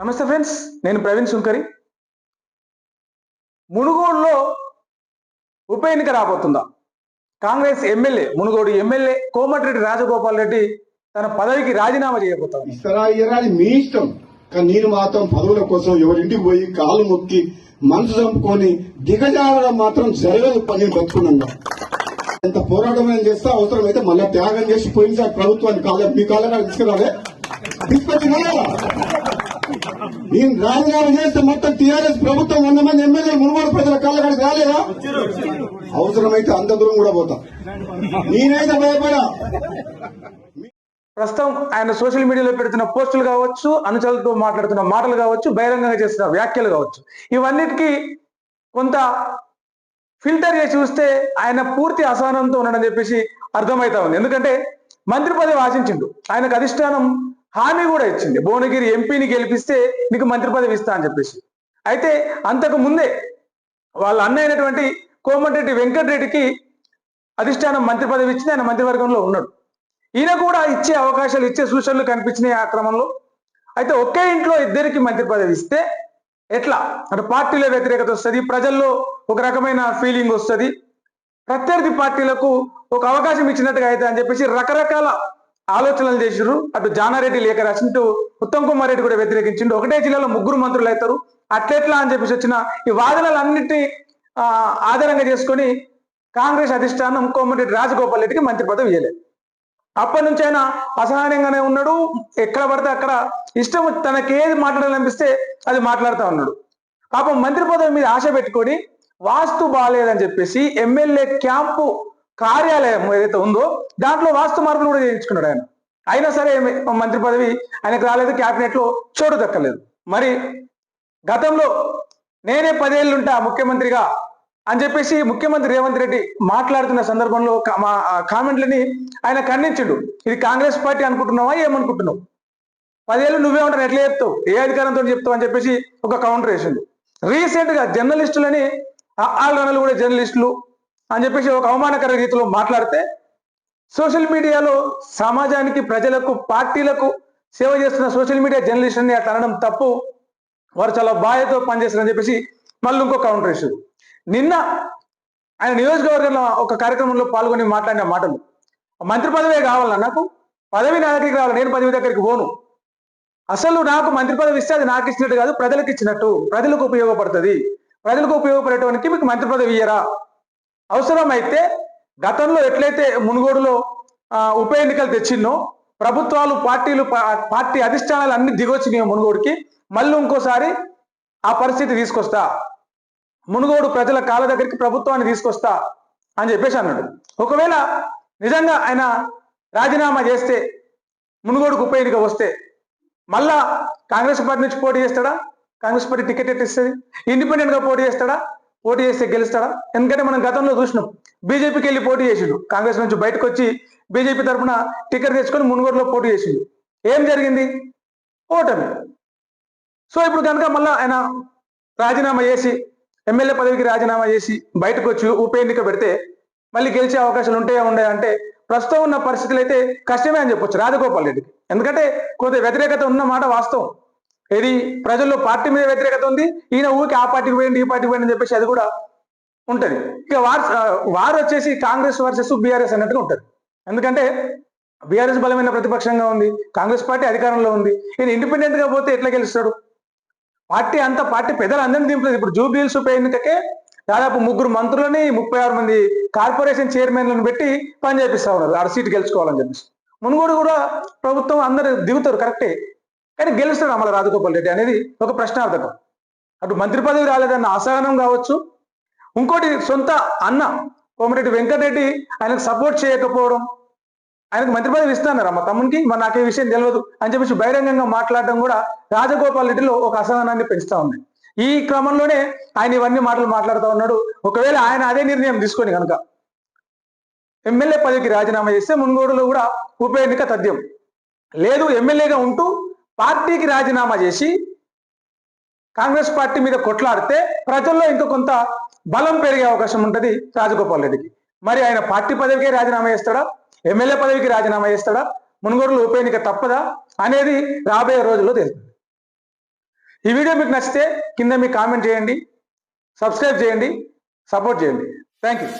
నమస్తే ఫ్రెండ్స్ నేను ప్రవీణ్ శుంకరి మునుగోడులో ఉప ఎన్నిక రాబోతుందా? కాంగ్రెస్ ఎమ్మెల్యే మునుగోడు ఎమ్మెల్యే కోమటిరెడ్డి రాజగోపాల్ రెడ్డి తన పదవికి రాజీనామా చేయబోతాడు ఇస్తారా మీ ఇష్టం. కానీ నేను మాత్రం పదవుల కోసం ఎవరింటికి పోయి కాలు మొక్కి మనసు చంపుకొని దిగజారడం మాత్రం జరగదు పని బతుకున్నాను ఎంత పోరాటం ఏం చేస్తే అవసరమైతే మళ్ళీ త్యాగం చేసి పోయినసారి ప్రభుత్వాన్ని కాలే మీ కాలంగా తీసుకురాలే. నేను రాజీనామా చేస్తే మొత్తం టీఆర్ఎస్ ప్రభుత్వం వంద మంది ఎమ్మెల్యే మునుగోడు ప్రజల కాళ్ళకాడికి రాలేదా? అవసరమైతే అంత దూరం కూడా పోతా. నేనైతే భయపడా. ప్రస్తుతం ఆయన సోషల్ మీడియాలో పెడుతున్న పోస్టులు కావచ్చు అనుచరులతో మాట్లాడుతున్న మాటలు కావచ్చు బహిరంగంగా చేస్తున్న వ్యాఖ్యలు కావచ్చు. ఇవన్నిటికీ కొంత ఫిల్టర్ చేసి చూస్తే ఆయన పూర్తి అసహనంతో ఉన్నాడని చెప్పేసి అర్థమవుతా ఉంది. ఎందుకంటే మంత్రి పదవి ఆశించిండు. ఆయనకు అధిష్టానం హామీ కూడా ఇచ్చింది. భువనగిరి ఎంపీని గెలిపిస్తే నీకు మంత్రి పదవి ఇస్తా అని చెప్పేసి. అయితే అంతకు ముందే వాళ్ళ అన్న అయినటువంటి కోమటిరెడ్డి వెంకటరెడ్డికి అధిష్టానం మంత్రి పదవి ఇచ్చింది. ఆయన మంత్రివర్గంలో ఉన్నాడు. ఈయన కూడా ఇచ్చే అవకాశాలు ఇచ్చే సూచనలు కనిపించినాయి ఆ క్రమంలో. అయితే ఒకే ఇంట్లో ఇద్దరికి మంత్రి పదవి ఇస్తే ఎట్లా? అంటే పార్టీలో వ్యతిరేకత వస్తుంది. ప్రజల్లో ఒక రకమైన ఫీలింగ్ వస్తుంది. ప్రత్యర్థి పార్టీలకు ఒక అవకాశం ఇచ్చినట్టుగా అయితే అని చెప్పేసి రకరకాల ఆలోచనలు చేసిర్రు. అటు జానారెడ్డి లేఖ రాసింటూ ఉత్తమ్ కుమార్ రెడ్డి కూడా వ్యతిరేకించిండు. ఒకటే జిల్లాలో ముగ్గురు మంత్రులు అవుతారు. అట్లెట్లా అని చెప్పేసి వచ్చిన ఈ వాదనలన్నింటినీ ఆధారంగా చేసుకొని కాంగ్రెస్ అధిష్టానం కోమటిరెడ్డి రాజగోపాల్ రెడ్డికి మంత్రి పదవి ఇవ్వలేదు అప్పటి నుంచి ఆయన అసహనంగానే ఉన్నాడు. ఎక్కడ పడితే అక్కడ ఇష్టం తనకేది మాట్లాడాలనిపిస్తే అది మాట్లాడుతూ ఉన్నాడు. పాపం మంత్రి పదవి మీద ఆశ పెట్టుకొని వాస్తు బాగాలేదని చెప్పేసి ఎమ్మెల్యే క్యాంపు కార్యాలయం ఏదైతే ఉందో దాంట్లో వాస్తు మార్పులు కూడా చేయించుకున్నాడు ఆయన. అయినా సరే మంత్రి పదవి ఆయనకు రాలేదు క్యాబినెట్లో చోటు దక్కలేదు. మరి గతంలో నేనే పదేళ్ళుంటా ముఖ్యమంత్రిగా అని చెప్పేసి ముఖ్యమంత్రి రేవంత్ రెడ్డి మాట్లాడుతున్న సందర్భంలో మా కామెంట్లని ఆయన ఖండించిండు. ఇది కాంగ్రెస్ పార్టీ అనుకుంటున్నావా ఏమనుకుంటున్నావు? పదేళ్ళు నువ్వే ఉంటాను ఎట్లా చెప్తావు? ఏ అధికారంతో చెప్తావు అని చెప్పేసి ఒక కౌంటర్ వేసిండు. రీసెంట్గా జర్నలిస్టులని ఆల్ కూడా జర్నలిస్టులు అని చెప్పేసి ఒక అవమానకర రీతిలో మాట్లాడితే సోషల్ మీడియాలో సమాజానికి ప్రజలకు పార్టీలకు సేవ చేస్తున్న సోషల్ మీడియా జర్నలిస్టుని అట్లా అనడం తప్పు. వారు చాలా బాధ్యతతో పనిచేస్తారని చెప్పేసి మళ్ళీ ఇంకో కౌంటర్ వేసారు నిన్న ఆయన నియోజకవర్గంలో ఒక కార్యక్రమంలో పాల్గొని మాట్లాడిన మాటలు. మంత్రి పదవే కావాలన్నా నాకు పదవి నా దగ్గరికి రావాలి నేను పదవి దగ్గరికి పోను. అసలు నాకు మంత్రి పదవి ఇస్తే అది నాకు ఇచ్చినట్టు కాదు ప్రజలకు ఇచ్చినట్టు. ప్రజలకు ఉపయోగపడుతుంది. ప్రజలకు ఉపయోగపడేటువంటి మీకు మంత్రి పదవి ఇయ్యరా? అవసరమైతే గతంలో ఎట్లయితే మునుగోడులో ఉప ఎన్నికలు తెచ్చిందో ప్రభుత్వాలు పార్టీలు పార్టీ అధిష్టానాలు అన్ని దిగొచ్చినాయి మునుగోడుకి మళ్ళీ ఇంకోసారి ఆ పరిస్థితి తీసుకొస్తా. మునుగోడు ప్రజల కాళ్ళ దగ్గరికి ప్రభుత్వాన్ని తీసుకొస్తా అని చెప్పేసి అన్నాడు. ఒకవేళ నిజంగా ఆయన రాజీనామా చేస్తే మునుగోడుకు ఉప ఎన్నిక వస్తే మళ్ళా కాంగ్రెస్ పార్టీ నుంచి పోటీ చేస్తాడా? కాంగ్రెస్ పార్టీ టికెట్ ఎట్లా ఇస్తుంది. ఇండిపెండెంట్గా పోటీ చేస్తాడా? పోటీ చేస్తే గెలుస్తాడా? ఎందుకంటే మనం గతంలో చూసినాం. బీజేపీకి వెళ్ళి పోటీ చేసిండు. కాంగ్రెస్ నుంచి బయటకు వచ్చి బీజేపీ తరఫున టికెట్ తెచ్చుకొని మునుగోడులో పోటీ చేసిండు. ఏం జరిగింది? ఓటమి. సో ఇప్పుడు కనుక మళ్ళా ఆయన రాజీనామా చేసి ఎమ్మెల్యే పదవికి రాజీనామా చేసి బయటకు వచ్చి ఉప ఎన్నిక పెడితే మళ్ళీ గెలిచే అవకాశాలు ఉంటాయా ఉండయా అంటే ప్రస్తుతం ఉన్న పరిస్థితులు అయితే కష్టమే అని చెప్పొచ్చు రాజగోపాల్ రెడ్డికి. ఎందుకంటే కొంత వ్యతిరేకత ఉన్న మాట వాస్తవం. ఏది? ప్రజల్లో పార్టీ మీద వ్యతిరేకత ఉంది. ఈయన ఊరికి ఆ పార్టీకి పోయింది ఈ పార్టీకి పోయింది అని చెప్పేసి అది కూడా ఉంటది. ఇక వార్ వారు వచ్చేసి కాంగ్రెస్ వర్సెస్ బీఆర్ఎస్ అన్నట్టుగా ఉంటది. ఎందుకంటే బీఆర్ఎస్ బలమైన ప్రతిపక్షంగా ఉంది కాంగ్రెస్ పార్టీ అధికారంలో ఉంది. ఈయన ఇండిపెండెంట్గా పోతే ఎట్లా గెలుస్తాడు? పార్టీ అంతా పార్టీ పెద్దలు అందరినీ దింపలేదు ఇప్పుడు జూబ్లీల్స్ ఉప ఎన్నికకే దాదాపు ముగ్గురు మంత్రులని ముప్పై ఆరు మంది కార్పొరేషన్ చైర్మన్లను పెట్టి పని చేపిస్తా ఉన్నారు. ఆడ సీటు గెలుచుకోవాలని చెప్పేసి. మునుగోడు కూడా ప్రభుత్వం అందరు దిగుతారు కరెక్టే. కానీ గెలుస్తాడు అమల రాజగోపాల్ రెడ్డి అనేది ఒక ప్రశ్నార్థకం. అటు మంత్రి పదవి రాలేదన్న అసహనం కావచ్చు. ఇంకోటి సొంత అన్న కోమరెడ్డి వెంకటరెడ్డి ఆయనకు సపోర్ట్ చేయకపోవడం. ఆయనకు మంత్రి పదవి ఇస్తున్నారమ్మ మా తమ్మునికి? మరి నాకు ఈ విషయం తెలియదు అని చెప్పేసి బహిరంగంగా మాట్లాడడం కూడా రాజగోపాల్ రెడ్డిలో ఒక అసహనాన్ని పెంచుతా ఉంది. ఈ క్రమంలోనే ఆయన ఇవన్నీ మాటలు మాట్లాడుతూ ఉన్నాడు. ఒకవేళ ఆయన అదే నిర్ణయం తీసుకొని కనుక ఎమ్మెల్యే పదవికి రాజీనామా చేస్తే మున్గోడులో కూడా ఉప ఎన్నిక తథ్యం. లేదు ఎమ్మెల్యేగా ఉంటూ పార్టీకి రాజీనామా చేసి కాంగ్రెస్ పార్టీ మీద కొట్లాడితే ప్రజల్లో ఇంకా కొంత బలం పెరిగే అవకాశం ఉంటుంది రాజగోపాల్ రెడ్డికి. మరి ఆయన పార్టీ పదవికే రాజీనామా చేస్తాడా? ఎమ్మెల్యే పదవికి రాజీనామా చేస్తాడా? మునుగోడులో ఉప ఎన్నిక తప్పదా? అనేది రాబోయే రోజుల్లో తెలుస్తుంది. ఈ వీడియో మీకు నచ్చితే కింద మీ కామెంట్ చేయండి సబ్స్క్రైబ్ చేయండి సపోర్ట్ చేయండి. Thank you